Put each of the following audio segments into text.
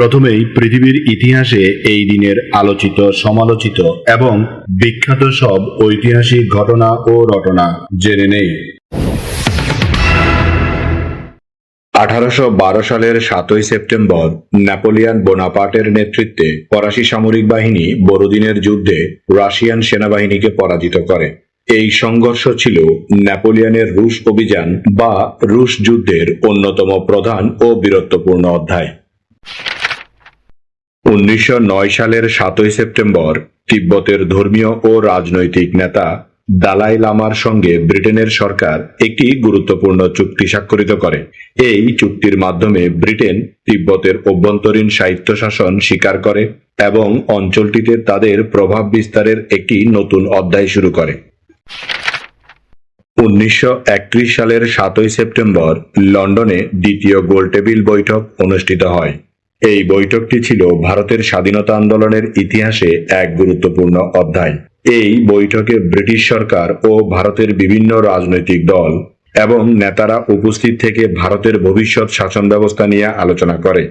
প্রথমেই পৃথিবীর ইতিহাসে এই দিনের আলোচিত, সমালোচিত এবং বিখ্যাত সব ঐতিহাসিক ঘটনা ও রটনা জেনে নেই। আঠারোশো বারো সালের সাতই সেপ্টেম্বর নেপোলিয়ান বোনাপার্টের নেতৃত্বে ফরাসি সামরিক বাহিনী বড়দিনের যুদ্ধে রাশিয়ান সেনাবাহিনীকে পরাজিত করে। এই সংঘর্ষ ছিল নেপোলিয়নের রুশ অভিযান বা রুশ যুদ্ধের অন্যতম প্রধান ও বীরত্বপূর্ণ অধ্যায়। উনিশশো নয় সালের সাতই সেপ্টেম্বর তিব্বতের ধর্মীয় ও রাজনৈতিক নেতা দালাই লামার সঙ্গে ব্রিটেনের সরকার একটি গুরুত্বপূর্ণ চুক্তি স্বাক্ষরিত করে। এই চুক্তির মাধ্যমে ব্রিটেন তিব্বতের অভ্যন্তরীণ স্বায়ত্তশাসন স্বীকার করে এবং অঞ্চলটিতে তাদের প্রভাব বিস্তারের একটি নতুন অধ্যায় শুরু করে। উনিশশো একত্রিশ সালের সাতই সেপ্টেম্বর লন্ডনে দ্বিতীয় গোলটেবিল বৈঠক অনুষ্ঠিত হয়। এই বৈঠকটি ছিল ভারতের স্বাধীনতা আন্দোলনের ইতিহাসে এক গুরুত্বপূর্ণ অধ্যায়। এই বৈঠকে ব্রিটিশ সরকার ও ভারতের বিভিন্ন রাজনৈতিক দল এবং নেতারা উপস্থিত থেকে ভারতের ভবিষ্যৎ শাসন ব্যবস্থা নিয়ে আলোচনা করে।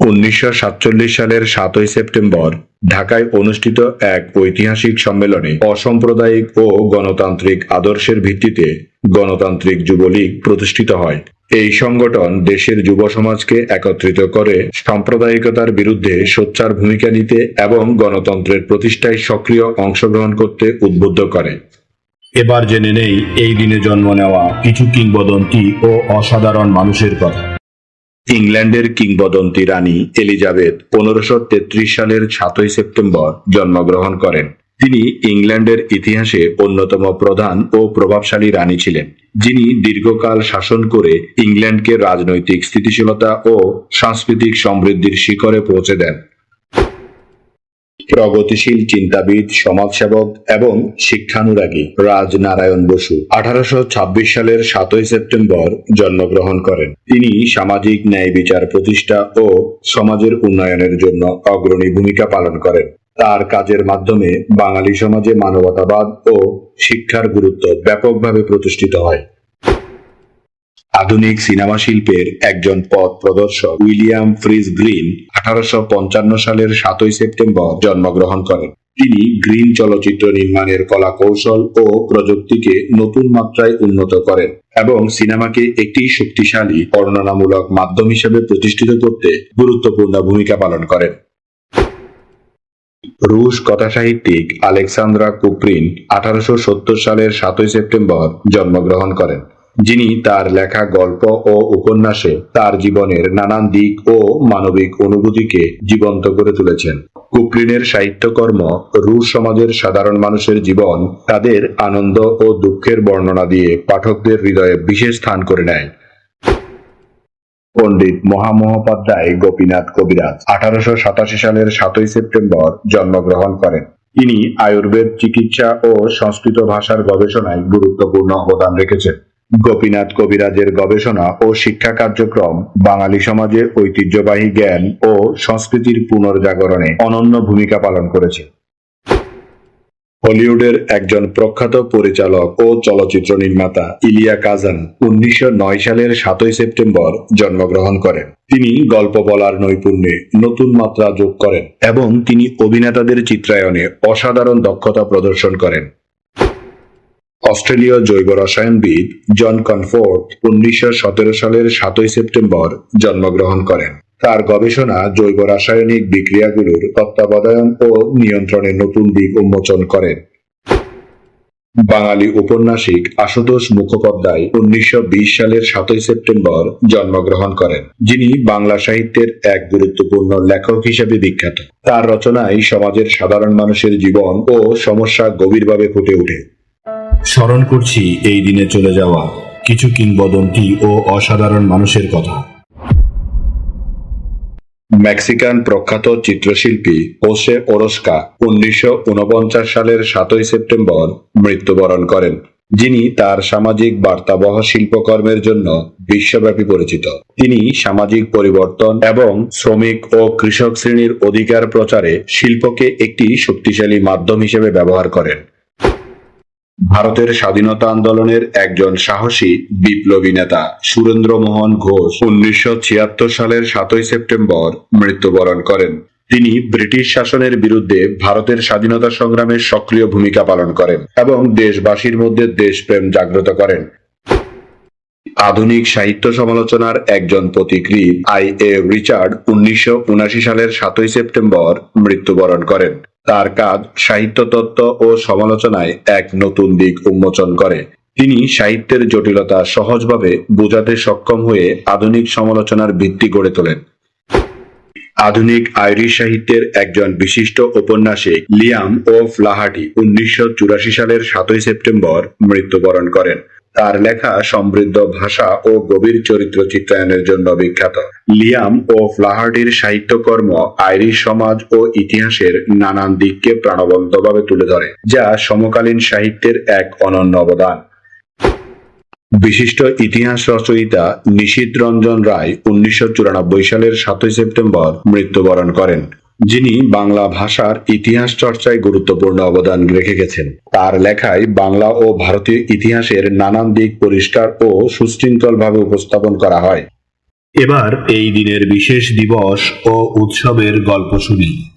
উনিশশো সাতচল্লিশ সালের সাতই সেপ্টেম্বর ঢাকায় অনুষ্ঠিত এক ঐতিহাসিক সম্মেলনে অসাম্প্রদায়িক ও গণতান্ত্রিক আদর্শের ভিত্তিতে গণতান্ত্রিক যুবলীগ প্রতিষ্ঠিত হয়। এই সংগঠন দেশের যুব সমাজকে একত্রিত করে সাম্প্রদায়িকতার বিরুদ্ধে সোচ্চার ভূমিকা নিতে এবং গণতন্ত্রের প্রতিষ্ঠায় সক্রিয় অংশগ্রহণ করতে উদ্বুদ্ধ করে। এবার জেনে নেই এই দিনে জন্ম নেওয়া কিছু কিংবদন্তি ও অসাধারণ মানুষের কথা। ইংল্যান্ডের কিংবদন্তি রানী এলিজাবেথ পনেরোশো তেত্রিশ সালের সাতই সেপ্টেম্বর জন্মগ্রহণ করেন। তিনি ইংল্যান্ডের ইতিহাসে অন্যতম প্রধান ও প্রভাবশালী রানী ছিলেন, যিনি দীর্ঘকাল শাসন করে ইংল্যান্ডকে রাজনৈতিক স্থিতিশীলতা ও সাংস্কৃতিক সমৃদ্ধির শিখরে পৌঁছে দেন। প্রগতিশীল চিন্তাবিদ, সমাজসেবক এবং শিক্ষানুরাগী রাজনারায়ণ বসু আঠারোশ ছাব্বিশ সালের সাতই সেপ্টেম্বর জন্মগ্রহণ করেন। তিনি সামাজিক ন্যায় বিচার প্রতিষ্ঠা ও সমাজের উন্নয়নের জন্য অগ্রণী ভূমিকা পালন করেন। তার কাজের মাধ্যমে বাঙালি সমাজে মানবতাবাদ ও শিক্ষার গুরুত্ব ব্যাপকভাবে প্রতিষ্ঠিত হয়। আধুনিক সিনেমা শিল্পের একজন পথ প্রদর্শক উইলিয়াম ফ্রিজ গ্রিন আঠারোশ পঞ্চান্ন সালের সাতই সেপ্টেম্বর জন্মগ্রহণ করেন। তিনি গ্রিন চলচ্চিত্র নির্মাণের কলা কৌশল ও প্রযুক্তিকে নতুন মাত্রায় উন্নত করেন এবং সিনেমাকে একটি শক্তিশালী বর্ণনামূলক মাধ্যম হিসেবে প্রতিষ্ঠিত করতে গুরুত্বপূর্ণ ভূমিকা পালন করেন। রুশ কথাসাহিত্যিক আলেকসান্দ্রা কুপ্রিন আঠারোশো সালের সাতই সেপ্টেম্বর জন্মগ্রহণ করেন, যিনি তার লেখা গল্প ও উপন্যাসে তার জীবনের নানান দিক ও মানবিক অনুভূতিকে জীবন্ত করে তুলেছেন। কুপ্রিনের সাহিত্যকর্ম রুশ সমাজের সাধারণ মানুষের জীবন তাদের আনন্দ ও দুঃখের বর্ণনা দিয়ে পাঠকদের হৃদয়ে বিশেষ স্থান করে নেয়। পণ্ডিত মহামহোপাধ্যায় গোপীনাথ কবিরাজ আঠারোশো সাতাশি সালের সাতই সেপ্টেম্বর জন্মগ্রহণ করেন। তিনি আয়ুর্বেদ, চিকিৎসা ও সংস্কৃত ভাষার গবেষণায় গুরুত্বপূর্ণ অবদান রেখেছেন। গোপীনাথ কবিরাজের গবেষণা ও শিক্ষা কার্যক্রম বাঙালি সমাজে ঐতিহ্যবাহী জ্ঞান ও সংস্কৃতির পুনর্জাগরণে অনন্য ভূমিকা পালন করেছে। হলিউডের একজন প্রখ্যাত পরিচালক ও চলচ্চিত্র নির্মাতা ইলিয়া কাজান উনিশশো নয় সালের সাতই সেপ্টেম্বর জন্মগ্রহণ করেন। তিনি গল্প বলার নৈপুণ্যে নতুন মাত্রা যোগ করেন এবং তিনি অভিনেতাদের চিত্রায়নে অসাধারণ দক্ষতা প্রদর্শন করেন। অস্ট্রেলীয় জৈব রসায়নবিদ জন কনফোর্ট উনিশশো সতেরো সালের সাতই সেপ্টেম্বর জন্মগ্রহণ করেন। তার গবেষণা জৈব রাসায়নিক বিক্রিয়াগুলোর তত্ত্বাবধান ও নিয়ন্ত্রণের নতুন দিক উন্মোচন করেন বাঙালি উপন্যাসিক আশুতোষ মুখোপাধ্যায় উনিশশো বিশ সালের সাতই সেপ্টেম্বর জন্মগ্রহণ করেন, যিনি বাংলা সাহিত্যের এক গুরুত্বপূর্ণ লেখক হিসেবে বিখ্যাত। তার রচনায় সমাজের সাধারণ মানুষের জীবন ও সমস্যা গভীরভাবে ফুটে ওঠে। স্মরণ করছি এই দিনে চলে যাওয়া কিছু কিংবদন্তি ও অসাধারণ মানুষের কথা। মেক্সিকান প্রখ্যাত চিত্রশিল্পী ওসে ওরস্কা উনিশশো সালের সাতই সেপ্টেম্বর মৃত্যুবরণ করেন, যিনি তার সামাজিক বার্তাবহ শিল্পকর্মের জন্য বিশ্বব্যাপী পরিচিত। তিনি সামাজিক পরিবর্তন এবং শ্রমিক ও কৃষক শ্রেণির অধিকার প্রচারে শিল্পকে একটি শক্তিশালী মাধ্যম হিসেবে ব্যবহার করেন। ভারতের স্বাধীনতা আন্দোলনের একজন সাহসী, বিপ্লবী নেতা সুরেন্দ্র মোহন ঘোষ উনিশশো ছিয়াত্তর সালের সাতই সেপ্টেম্বর মৃত্যুবরণ করেন। তিনি ব্রিটিশ শাসনের বিরুদ্ধে ভারতের স্বাধীনতা সংগ্রামে সক্রিয় ভূমিকা পালন করেন এবং দেশবাসীর মধ্যে দেশপ্রেম জাগ্রত করেন। আধুনিক সাহিত্য সমালোচনার একজন পথিকৃৎ, আই এ রিচার্ড, উনিশশো সালের সাতই সেপ্টেম্বর মৃত্যুবরণ করেন। তার কাজ সাহিত্য তত্ত্ব ও সমালোচনায় এক নতুন দিক উন্মোচন করে। তিনি সাহিত্যের জটিলতা সহজভাবে বোঝাতে সক্ষম হয়ে আধুনিক সমালোচনার ভিত্তি গড়ে তোলেন। আধুনিক আইরিশ সাহিত্যের একজন বিশিষ্ট ঔপন্যাসিক লিয়াম ও ফ্লাহাটি উনিশশো চুরাশি সালের সাতই সেপ্টেম্বর মৃত্যুবরণ করেন। তার লেখা সমৃদ্ধ ভাষা ও গভীর চরিত্র চিত্রায়নের জন্য বিখ্যাত। লিয়াম ও ফ্লাহার্টির সাহিত্যকর্ম আইরিশ সমাজ ও ইতিহাসের নানান দিককে প্রাণবন্তভাবে তুলে ধরে, যা সমকালীন সাহিত্যের এক অনন্য অবদান। বিশিষ্ট ইতিহাস রচয়িতা নিশীত রঞ্জন রায় উনিশশো চুরানব্বই সালের সাতই সেপ্টেম্বর মৃত্যুবরণ করেন। যিনি বাংলা ভাষার ইতিহাস চর্চায় গুরুত্বপূর্ণ অবদান রেখে গেছেন। তার লেখায় বাংলা ও ভারতীয় ইতিহাসের নানান দিক পরিষ্কার ও সুশৃঙ্খলভাবে উপস্থাপন করা হয়। এবার এই দিনের বিশেষ দিবস ও উৎসবের গল্প শুনি।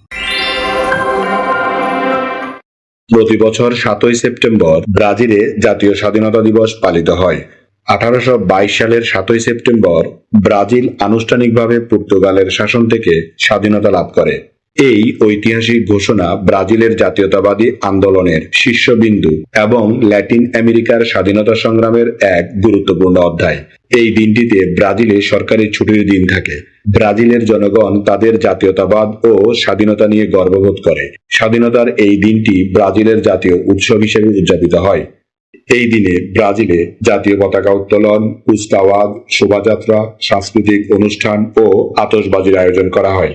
প্রতি বছর সাতই সেপ্টেম্বর ব্রাজিলে জাতীয় স্বাধীনতা দিবস পালিত হয়। আঠারোশো বাইশ সালের সাতই সেপ্টেম্বর ব্রাজিল আনুষ্ঠানিকভাবে পর্তুগালের শাসন থেকে স্বাধীনতা লাভ করে। এই ঐতিহাসিক ঘোষণা ব্রাজিলের জাতীয়তাবাদী আন্দোলনের শীর্ষবিন্দু এবং ল্যাটিন আমেরিকার স্বাধীনতা সংগ্রামের এক গুরুত্বপূর্ণ অধ্যায়। এই দিনটিতে ব্রাজিলে সরকারি ছুটির দিন থাকে। ব্রাজিলের জনগণ তাদের জাতীয়তাবাদ ও স্বাধীনতা নিয়ে গর্ববোধ করে। স্বাধীনতার এই দিনটি ব্রাজিলের জাতীয় উৎসব হিসেবে উদযাপিত হয়। এই দিনে ব্রাজিলে জাতীয় পতাকা উত্তোলন কুচকাওয়াজ শোভাযাত্রা, সাংস্কৃতিক অনুষ্ঠান ও আতশবাজির আয়োজন করা হয়।